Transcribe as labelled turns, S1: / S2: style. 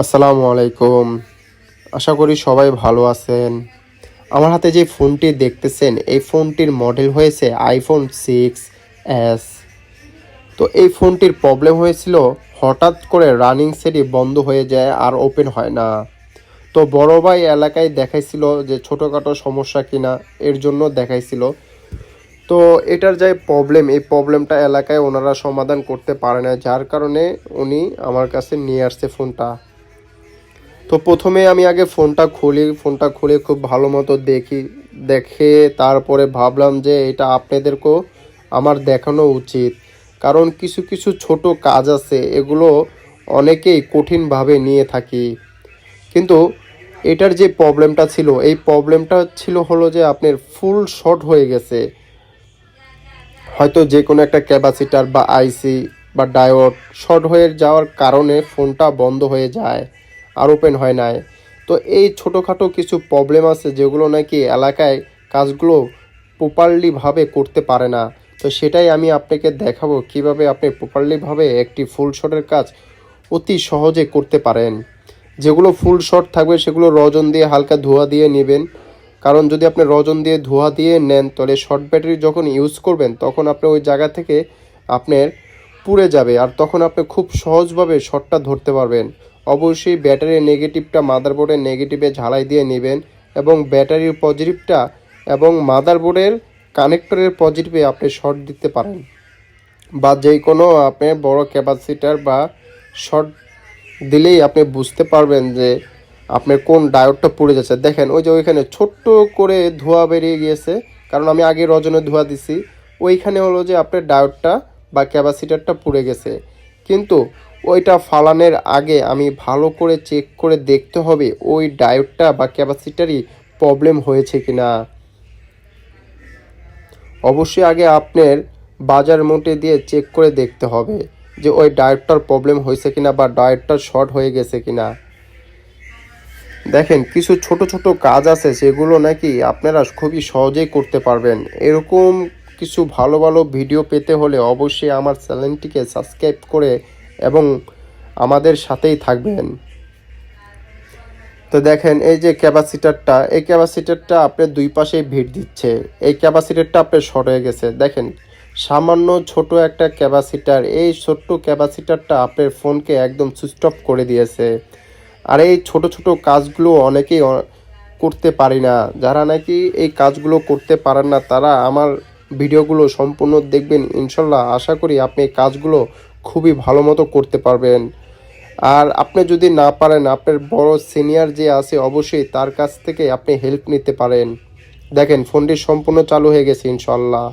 S1: আসসালামু আলাইকুম। আশা করি সবাই ভালো আছেন। আমার হাতে যে ফোনটি দেখতেছেন, এই ফোনটির মডেল হয়েছে আইফোন সিক্স এস তো এই ফোনটির প্রবলেম হয়েছিল, হঠাৎ করে রানিং সেটি বন্ধ হয়ে যায় আর ওপেন হয় না। তো বড় ভাই এলাকায় দেখাইছিল যে ছোটোখাটো সমস্যা কিনা, এর জন্য দেখাইছিল। তো এটার যে প্রবলেম এই প্রবলেমটা এলাকায় ওনারা সমাধান করতে পারে না, যার কারণে উনি আমার কাছে নিয়ে আসছে ফোনটা। তো প্রথমে আমি আগে ফোনটা খুলি, ফোনটা খুলে খুব ভালো মতো দেখি, দেখে তারপরে ভাবলাম যে এটা আপনাদেরকেও আমার দেখানো উচিত। কারণ কিছু কিছু ছোট কাজ আছে, এগুলো অনেকেই কঠিনভাবে নিয়ে থাকি। কিন্তু এটার যে প্রবলেমটা ছিল, এই প্রবলেমটা ছিল হলো যে আপনার ফুল শর্ট হয়ে গেছে। হয়তো যে কোনো একটা ক্যাপাসিটার বা আইসি বা ডায়োড শর্ট হয়ে যাওয়ার কারণে ফোনটা বন্ধ হয়ে যায়। আর ওপেন হয় নাই। তো এই ছোটোখাটো কিছু প্রবলেম আছে যেগুলো নাকি এলাকায় কাজগুলো প্রপারলিভাবে করতে পারে না। তো সেটাই আমি আপনাকে দেখাবো কীভাবে আপনি প্রপারলিভাবে একটি ফুল শটের কাজ অতি সহজে করতে পারেন। যেগুলো ফুল শট থাকবে সেগুলো রজন দিয়ে হালকা ধোয়া দিয়ে নেবেন। কারণ যদি আপনি রজন দিয়ে ধোয়া দিয়ে নেন, তাহলে শর্ট ব্যাটারি যখন ইউজ করবেন, তখন আপনি ওই জায়গা থেকে আপনার পুড়ে যাবে। আর তখন আপনি খুব সহজভাবে শর্টটা ধরতে পারবেন। অবশ্যই ব্যাটারির নেগেটিভটা মাদারবোর্ডের নেগেটিভে ঝালাই দিয়ে নেবেন এবং ব্যাটারির পজিটিভটা এবং মাদারবোর্ডের কানেক্টরের পজিটিভে আপনি শর্ট দিতে পারেন। বা যে কোনো আপনার বড় ক্যাপাসিটার বা শর্ট দিলেই আপনি বুঝতে পারবেন যে আপনার কোন ডায়োডটা পুড়ে যাচ্ছে। দেখেন, ওই যে ওইখানে ছোট্ট করে ধোঁয়া বেরিয়ে গিয়েছে। কারণ আমি আগে রজনে ধোঁয়া দিছি। ওইখানে হলো যে আপনার ডায়োডটা বা ক্যাপাসিটারটা পুড়ে গেছে। কিন্তু ওইটা ফালানোর আগে আমি ভালো করে চেক করে দেখতে হবে ওই ডায়োডটা বা ক্যাপাসিটারই প্রবলেম হয়েছে কি না অবশ্যই আগে আপনার বাজার মোটে দিয়ে চেক করে দেখতে হবে যে ওই ডায়োডটার প্রবলেম হয়েছে কিনা বা ডায়োডটা শর্ট হয়ে গেছে কিনা। দেখেন, কিছু ছোট ছোট কাজ আছে সেগুলো নাকি আপনারা খুবই সহজেই করতে পারবেন। এরকম কিছু ভালো ভালো ভিডিও পেতে হলে অবশ্যই আমার চ্যানেলটিকে সাবস্ক্রাইব করে এবং আমাদের সাথেই থাকবেন। তো দেখেন, এই যে ক্যাপাসিটারটা, এই ক্যাপাসিটারটা আপনার দুই পাশেই ভিড় দিচ্ছে। এই ক্যাপাসিটারটা আপনার শর্ট হয়ে গেছে। দেখেন, সামান্য ছোট একটা ক্যাপাসিটার, এই ছোট্ট ক্যাপাসিটারটা আপনার ফোনকে একদম সুইচ অফ করে দিয়েছে। আর এই ছোট ছোট কাজগুলো অনেকেই করতে পারি না। যারা নাকি এই কাজগুলো করতে পারেন না, তারা আমার ভিডিওগুলো সম্পূর্ণ দেখবেন। ইনশাল্লাহ আশা করি আপনি এই কাজগুলো খুবই ভালো মতো করতে পারবেন। আর আপনি যদি না পারেন, আপনার বড় সিনিয়র যে আছে অবশ্যই তার কাছ থেকে আপনি হেল্প নিতে পারেন। দেখেন, ফোনটি সম্পূর্ণ চালু হয়ে গেছে ইনশাল্লাহ